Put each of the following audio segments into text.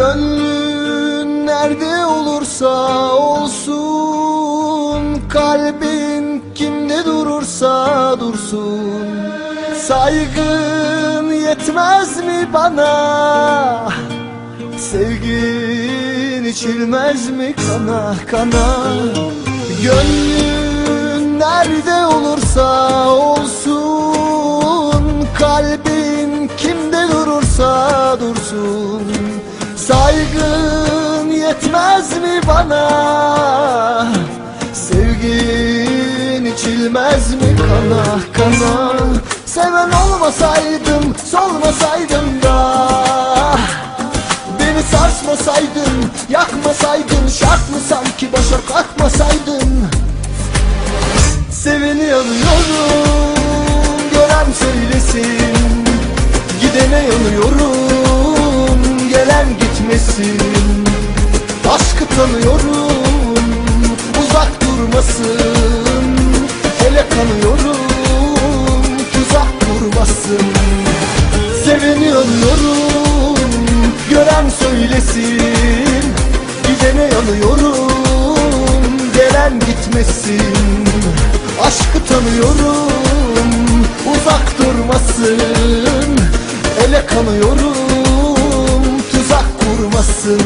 Gönlün nerede olursa olsun Kalbin kimde durursa dursun. Saygın yetmez mi bana? Sevgin içilmez mi kana kana? Gönlün nerede olursa olsun yetmez mi bana? Sevgin içilmez mi kana kana? Seven olmasaydım solmasaydım da. Beni sarsmasaydın yakmasaydın Şart mı sanki başa kalkmasaydın? Seveni yanıyorum gören söylesin. Gidene yanıyorum gelen gitmesin Aşkı tanıyorum uzak durmasın. Hele kanıyorum tuzak kurmasın. Seveni yanıyorum gören söylesin. Gidene yanıyorum gelen gitmesin. Aşkı tanıyorum uzak durmasın. Ele kanıyorum tuzak kurmasın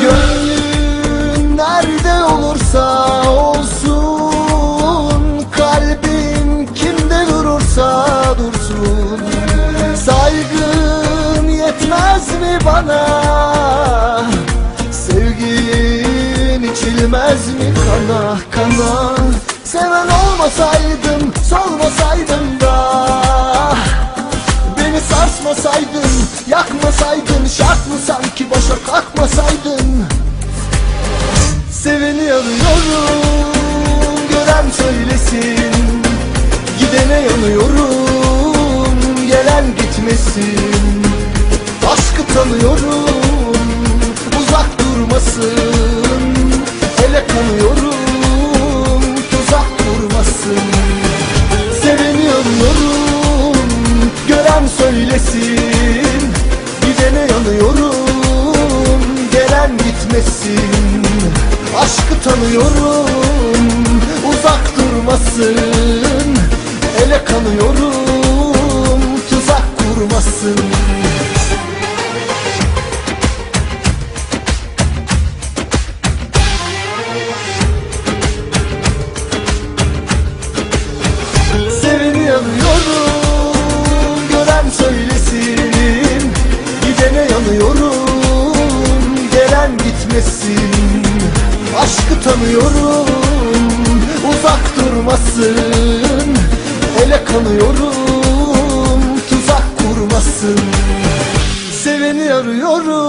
Gönlün nerede olursa olsun Kalbin kimde durursa dursun. Saygın yetmez mi bana? Sevgin içilmez mi kana? Kana. Seven olmasaydım yanıyorum, gelen gitmesin. Aşkı tanıyorum, uzak durmasın. Hele kanıyorum, tuzak kurmasın. Seveni arıyorum Gören söylesin. Gidene yanıyorum Gelen gitmesin. Aşkı tanıyorum kanıyorum Uzak durmasın. Ele kanıyorum Tuzak kurmasın. Seveni arıyorum.